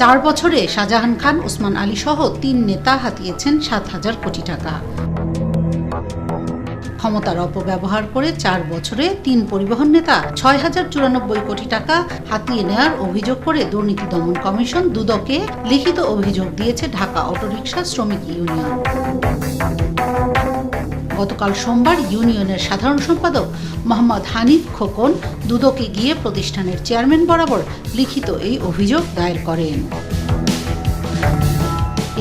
চার বছরে শাহজাহান খান, ওসমান আলী সহ তিন নেতা হাতিয়েছেন সাত হাজার কোটি টাকা। ক্ষমতার অপব্যবহার করে চার বছরে তিন পরিবহন নেতা ছয় হাজার চুরানব্বই কোটি টাকা হাতিয়ে নেওয়ার অভিযোগ করে দুর্নীতি দমন কমিশন দুদকে লিখিত অভিযোগ দিয়েছে ঢাকা অটোরিকশা শ্রমিক ইউনিয়ন। গতকাল সোমবার ইউনিয়নের সাধারণ সম্পাদক মোহাম্মদ হানিফ খোকন দুদকে গিয়ে প্রতিষ্ঠানের চেয়ারম্যান বরাবর লিখিত এই অভিযোগ দায়ের করেন।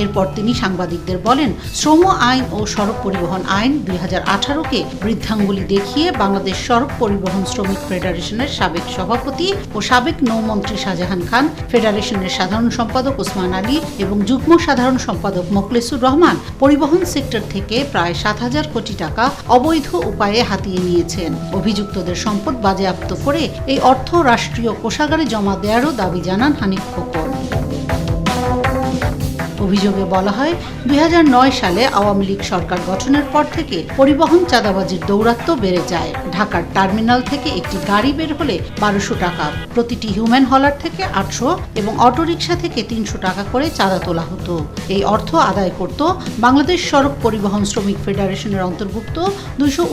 এরপর তিনি সাংবাদিকদের বলেন, শ্রম আইন ও সড়ক পরিবহন আইন দুই হাজার আঠারোকে বৃদ্ধাঙ্গুলি দেখিয়ে বাংলাদেশ সড়ক পরিবহন শ্রমিক ফেডারেশনের সাবেক সভাপতি ও সাবেক নৌমন্ত্রী শাহজাহান খান, ফেডারেশনের সাধারণ সম্পাদক ওসমান আলী এবং যুগ্ম সাধারণ সম্পাদক মোখলেসুর রহমান পরিবহন সেক্টর থেকে প্রায় সাত হাজার কোটি টাকা অবৈধ উপায়ে হাতিয়ে নিয়েছেন। অভিযুক্তদের সম্পদ বাজেয়াপ্ত করে এই অর্থ রাষ্ট্রীয় কোষাগারে জমা দেওয়ারও দাবি জানান হানিফ খোকন। অভিযোগে বলা হয়, দুই হাজার নয় সালে আওয়ামী লীগ সরকার গঠনের পর থেকে পরিবহন চাঁদাবাজির দৌরাত্ম্য বেড়ে যায়। ঢাকার টার্মিনাল থেকে একটি গাড়ি বের হলে বারোশো টাকা, প্রতিটি হিউম্যান হলার থেকে আটশো এবং অটোরিকশা থেকে তিনশো টাকা করে চাঁদা তোলা হতো। এই অর্থ আদায় করত বাংলাদেশ সড়ক পরিবহন শ্রমিক ফেডারেশনের অন্তর্ভুক্ত দুইশো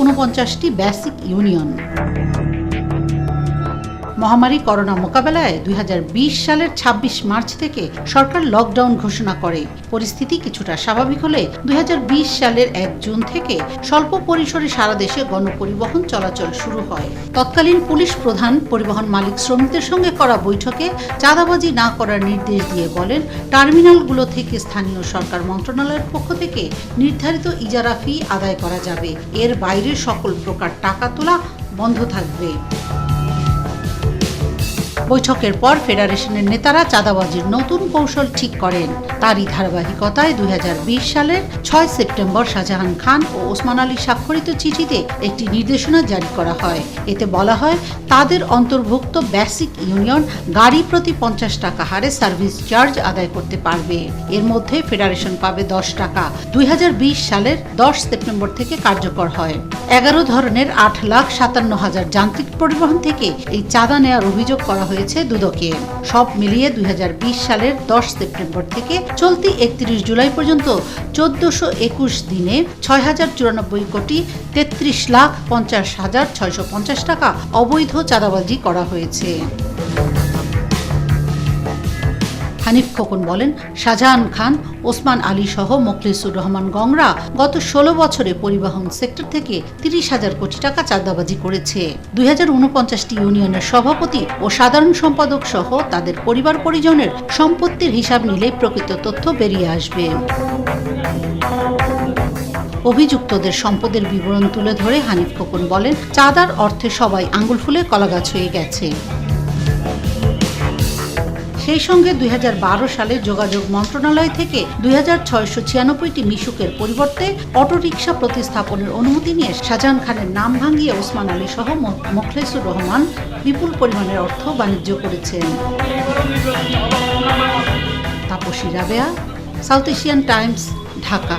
বেসিক ইউনিয়ন। মহামারী করোনা মোকাবেলায় দুই হাজার বিশ সালের ২৬ মার্চ থেকে সরকার লকডাউন ঘোষণা করে। পরিস্থিতি কিছুটা স্বাভাবিক হলে দুই হাজার বিশ সালের এক জুন থেকে স্বল্প পরিসরে সারা দেশে গণপরিবহন চলাচল শুরু হয়। তৎকালীন পুলিশ প্রধান, পরিবহন মালিক শ্রমিকদের সঙ্গে করা বৈঠকে চাঁদাবাজি না করার নির্দেশ দিয়ে বলেন, টার্মিনালগুলো থেকে স্থানীয় সরকার মন্ত্রণালয়ের পক্ষ থেকে নির্ধারিত ইজারা ফি আদায় করা যাবে। এর বাইরে সকল প্রকার টাকা তোলা বন্ধ থাকবে। বৈঠকের পর ফেডারেশনের নেতারা চাঁদাবাজির নতুন কৌশল ঠিক করেন। তারই ধারাবাহিকতায় দুই হাজার বিশ সালের ছয় সেপ্টেম্বর শাহজাহান খান ও ওসমান আলী স্বাক্ষরিত চিঠিতে একটি নির্দেশনা জারি করা হয়। এতে বলা হয়, তাদের অন্তর্ভুক্ত বেসিক ইউনিয়ন গাড়ি প্রতি পঞ্চাশ টাকা হারে সার্ভিস চার্জ আদায় করতে পারবে। এর মধ্যে ফেডারেশন পাবে দশ টাকা। দুই হাজার বিশ সালের দশ সেপ্টেম্বর থেকে কার্যকর হয়। এগারো ধরনের আট লাখ সাতান্ন হাজার যান্ত্রিক পরিবহন থেকে এই চাঁদা নেওয়ার অভিযোগ করা হয়েছে দুদকে। সব মিলিয়ে দুই হাজার বিশ সালের দশ সেপ্টেম্বর থেকে চলতি একত্রিশ জুলাই পর্যন্ত চোদ্দশো একুশ দিনে ছয় হাজার চুরানব্বই কোটি তেত্রিশ লাখ পঞ্চাশ হাজার ছয়শো পঞ্চাশ টাকা অবৈধ চাঁদাবাজি করা হয়েছে। হানিফ খোকন বলেন, শাহজাহান খান, ওসমান আলী সহ মোখলিসুর রহমান গংরা গত ষোলো বছরে পরিবহন সেক্টর থেকে তিরিশ হাজার কোটি টাকা চাঁদাবাজি করেছে। দুই ইউনিয়নের সভাপতি ও সাধারণ সম্পাদক সহ তাদের পরিবার পরিজনের সম্পত্তির হিসাব নিলে প্রকৃত তথ্য বেরিয়ে আসবে। অভিযুক্তদের সম্পদের বিবরণ তুলে ধরে হানিফ খোকন বলেন, চাঁদার অর্থে সবাই আঙ্গুল ফুলে কলাগাছ হয়ে গেছে। সেই সঙ্গে দুই হাজার বারো সালে যোগাযোগ মন্ত্রণালয় থেকে দুই মিশুকের পরিবর্তে অটোরিকশা প্রতিস্থাপনের অনুমতি নিয়ে শাহজাহান খানের নাম ভাঙিয়ে ওসমান আলী সহ মোখলেসুর রহমান বিপুল পরিমাণের অর্থ বাণিজ্য করেছেন। Taposi Rabeya, South Asian Times, Dhaka.